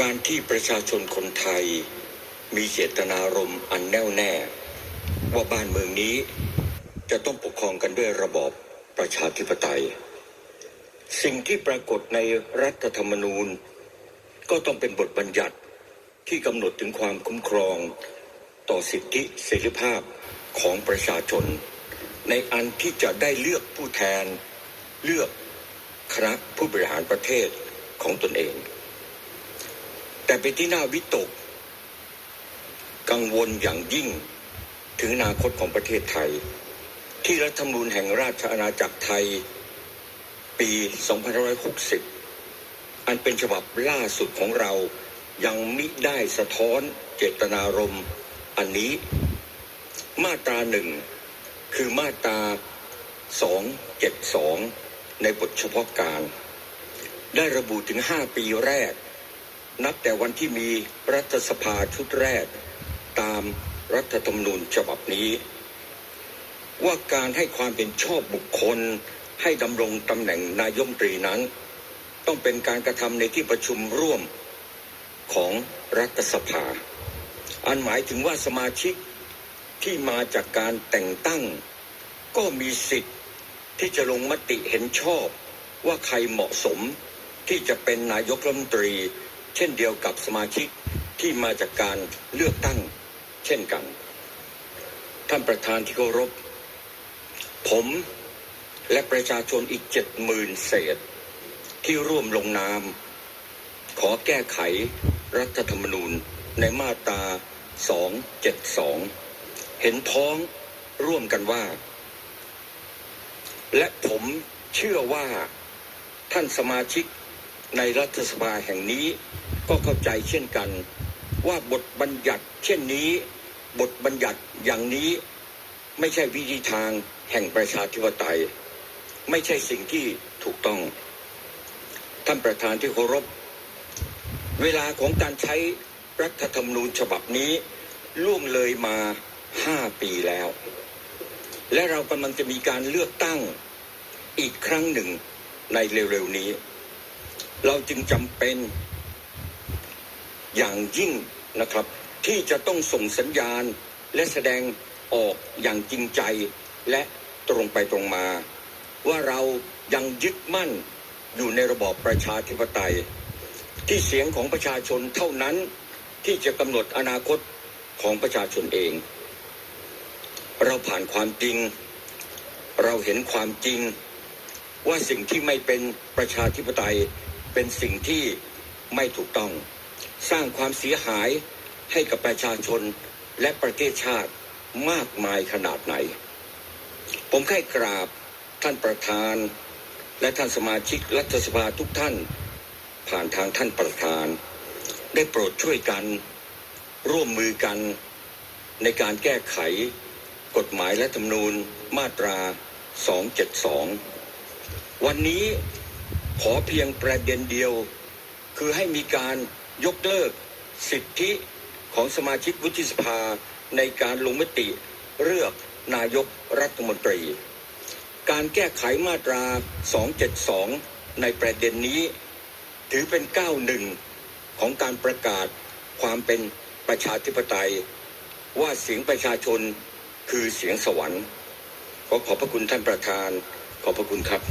การที่ประชาชนคนไทย มีเจตนารมณ์อันแน่วแน่ ว่าบ้านเมืองนี้จะต้องปกครองกันด้วยระบอบประชาธิปไตย สิ่งที่ปรากฏในรัฐธรรมนูญ ก็ต้องเป็นบทบัญญัติที่กำหนดถึงความคุ้มครอง ต่อสิทธิเสรีภาพของประชาชน ในอันที่จะได้เลือกผู้แทน เลือกคณะผู้บริหารประเทศของตนเอง แต่เป็นที่น่าวิตก กังวลอย่างยิ่งถึงอนาคตของประเทศไทย ที่รัฐธรรมนูญแห่งราชอาณาจักรไทย ปี 2560 อันเป็นฉบับล่าสุดของเรายังมิได้สะท้อนเจตนารมณ์อันนี้ มาตราหนึ่งคือมาตรา 272 ในบทเฉพาะการ ได้ระบุถึง 5 ปีแรก นับแต่วันที่มีรัฐสภาชุดแรก ตามรัฐธรรมนูญฉบับนี้ ว่าการให้ความเป็นชอบบุคคลให้ดำรงตำแหน่งนายกรัฐมนตรีนั้น ต้องเป็นการกระทำในที่ประชุมร่วมของรัฐสภา อันหมายถึงว่าสมาชิกที่มาจากการแต่งตั้ง ก็มีสิทธิ์ที่จะลงมติเห็นชอบว่าใครเหมาะสมที่จะเป็นนายกรัฐมนตรี เช่นเดียวกับสมาชิกที่มาจากการเลือกตั้งเช่นกัน ท่านประธานที่เคารพ ผมและประชาชนอีกเจ็ดหมื่นเศษ ที่ร่วมลงนาม ขอแก้ไขรัฐธรรมนูญในมาตรา 272 เห็นพ้องร่วมกันว่า และผมเชื่อว่าท่านสมาชิก ในรัฐสภาแห่งนี้ก็เข้าใจเช่นกัน ว่าบทบัญญัติเช่นนี้ บทบัญญัติอย่างนี้ไม่ใช่วิธีทางแห่งประชาธิปไตย ไม่ใช่สิ่งที่ถูกต้อง ท่านประธานที่เคารพ เวลาของการใช้รัฐธรรมนูญฉบับนี้ล่วงเลยมาห้าปีแล้ว และเรากำลังจะมีการเลือกตั้งอีกครั้งหนึ่งในเร็วๆนี้ เราจึงจำเป็นอย่างยิ่งนะครับ ที่จะต้องส่งสัญญาณและแสดงออกอย่างจริงใจและตรงไปตรงมา ว่าเรายังยึดมั่นอยู่ในระบอบประชาธิปไตย ที่เสียงของประชาชนเท่านั้นที่จะกำหนดอนาคตของประชาชนเอง เราผ่านความจริง เราเห็นความจริง ว่าสิ่งที่ไม่เป็นประชาธิปไตย เป็นสิ่งที่ไม่ถูกต้อง สร้างความเสียหายให้กับประชาชนและประเทศชาติมากมายขนาดไหน ผมแค่กราบท่านประธาน และท่านสมาชิกรัฐสภาทุกท่าน ผ่านทางท่านประธาน ได้โปรดช่วยกัน ร่วมมือกัน ในการแก้ไข กฎหมายและธรรมนูญมาตรา 272 วันนี้ ขอเพียงประเด็นเดียว คือให้มีการยกเลิกสิทธิของสมาชิกวุฒิสภาในการลงมติเลือกนายกรัฐมนตรี การแก้ไขมาตรา 272 ในประเด็นนี้ ถือเป็นก้าวหนึ่งของการประกาศความเป็นประชาธิปไตย ว่าเสียงประชาชนคือเสียงสวรรค์ ขอขอบพระคุณท่านประธาน ขอบพระคุณครับ